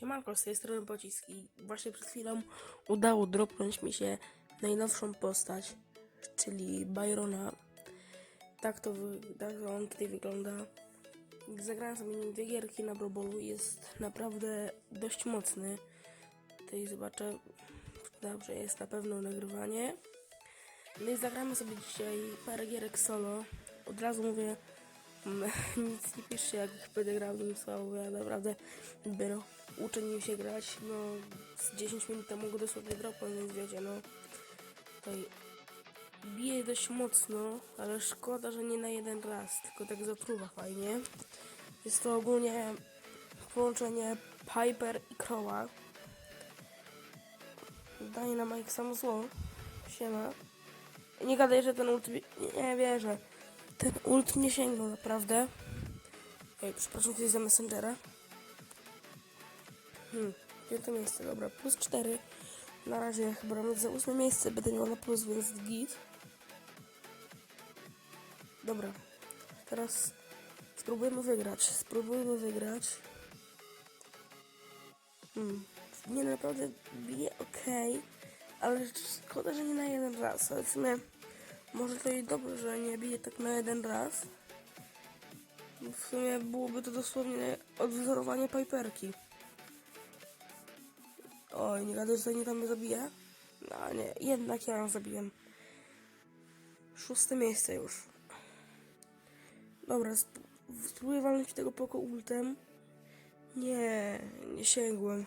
Siemanko, z tej strony Pocisk i właśnie przed chwilą udało dropnąć mi się najnowszą postać, czyli Byrona. Tak to, tak on tutaj wygląda. Zagrałem sobie nim dwie gierki na Brobolu jest naprawdę dość mocny. Tutaj zobaczę, dobrze, jest na pewno nagrywanie. No i zagramy sobie dzisiaj parę gierek solo. Od razu mówię, Nic nie piszcie, jak będę grał nim słabo, bo ja naprawdę dopiero uczę nim się grać, no z 10 minut temu go dosłownie dropłem, więc wiecie, no tutaj bije dość mocno, ale szkoda, że nie na jeden raz, tylko tak zatruwa fajnie. Jest to ogólnie połączenie Piper i Crowa. Daje nam jak samo zło. Siema. Nie gadaj, że ten ult... mi- Nie, nie wierzę. Ten ult nie sięgnął naprawdę. Ej, przepraszam tutaj za Messengera. Hmm, piąte miejsce, dobra, plus 4. Na razie chyba nawet za ósme miejsce będę miał na plus, więc git. Dobra, teraz spróbujemy wygrać. Spróbujmy wygrać. Hmm, nie naprawdę bije ok, ale szkoda, że nie na jeden raz, ale w sumie może to i dobrze, że nie bije tak na jeden raz. Bo W sumie byłoby to dosłownie odwzorowanie Piperki. Oj, nie gadaj, że nie tam zabije? No nie, jednak ja ją zabiłem. Szóste miejsce już. Dobra, sp- spróbuję walnąć tego poko ultem. Nie, nie sięgłem.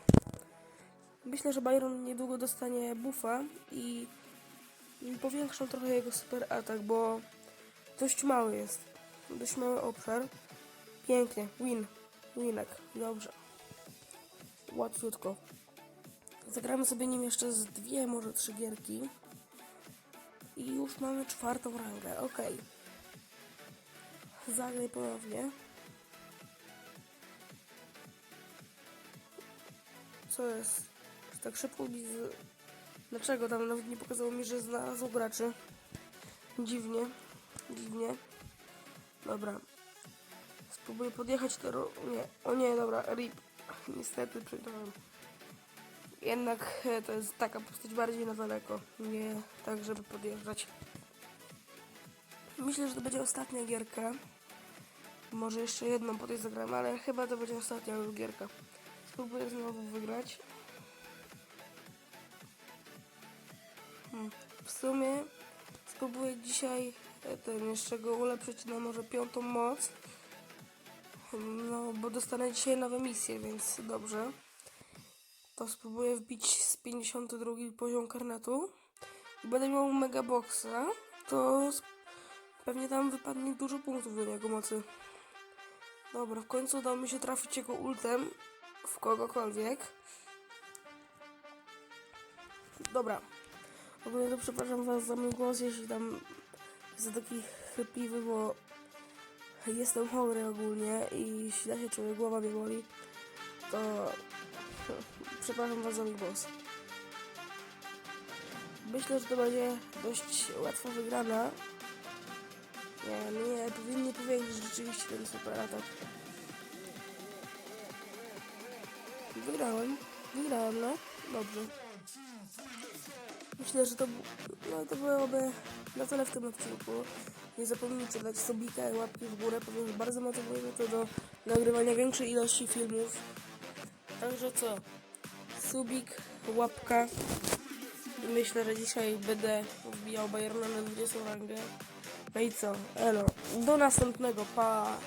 Myślę, że Byron niedługo dostanie buffa i powiększą trochę jego super atak, bo dość mały jest. Dość mały obszar. Pięknie. Win. Winek. Dobrze. Łatwiutko. Zagramy sobie nim jeszcze z dwie, może trzy gierki. I już mamy czwartą rangę. Ok. Zagraj ponownie. Co jest? Tak szybko mi. Dlaczego tam nawet nie pokazało mi, że znalazł graczy? Dziwnie. Dziwnie. Dobra. Spróbuję podjechać to... ro- Nie. O nie, dobra. RIP. Niestety przegrałem. Jednak e, to jest taka postać bardziej na daleko. Nie tak, żeby podjeżdżać. Myślę, że to będzie ostatnia gierka. Może jeszcze jedną po tej zagramy, ale chyba to będzie ostatnia gierka. Spróbuję znowu wygrać. W sumie spróbuję dzisiaj e, ten jeszcze go ulepszyć na może piątą moc. No, bo dostanę dzisiaj nowe misje, więc dobrze. To spróbuję wbić z 52 poziom karnetu. I będę miał mega boxa, to pewnie tam wypadnie dużo punktów do niego mocy. Dobra, w końcu udało mi się trafić jego ultem w kogokolwiek. Dobra. Ogólnie to przepraszam was za mój głos, jeśli tam jest taki chrypliwy, bo jestem chory ogólnie i źle się czuję, głowa mnie boli, to przepraszam was za mój głos. Myślę, że to będzie dość łatwa wygrana. Nie, nie, powinni powiększyć rzeczywiście ten super atak. Wygrałem, wygrałem, no, dobrze. Myślę, że to, no, to byłoby na tyle w tym odcinku. Nie zapomnijcie dać subika i łapki w górę, ponieważ bardzo motywuje to do nagrywania większej ilości filmów. Także co? Subik, łapka. Myślę, że dzisiaj będę wbijał Bayerna na 20 rangę. No i co? Elo. Do następnego. Pa!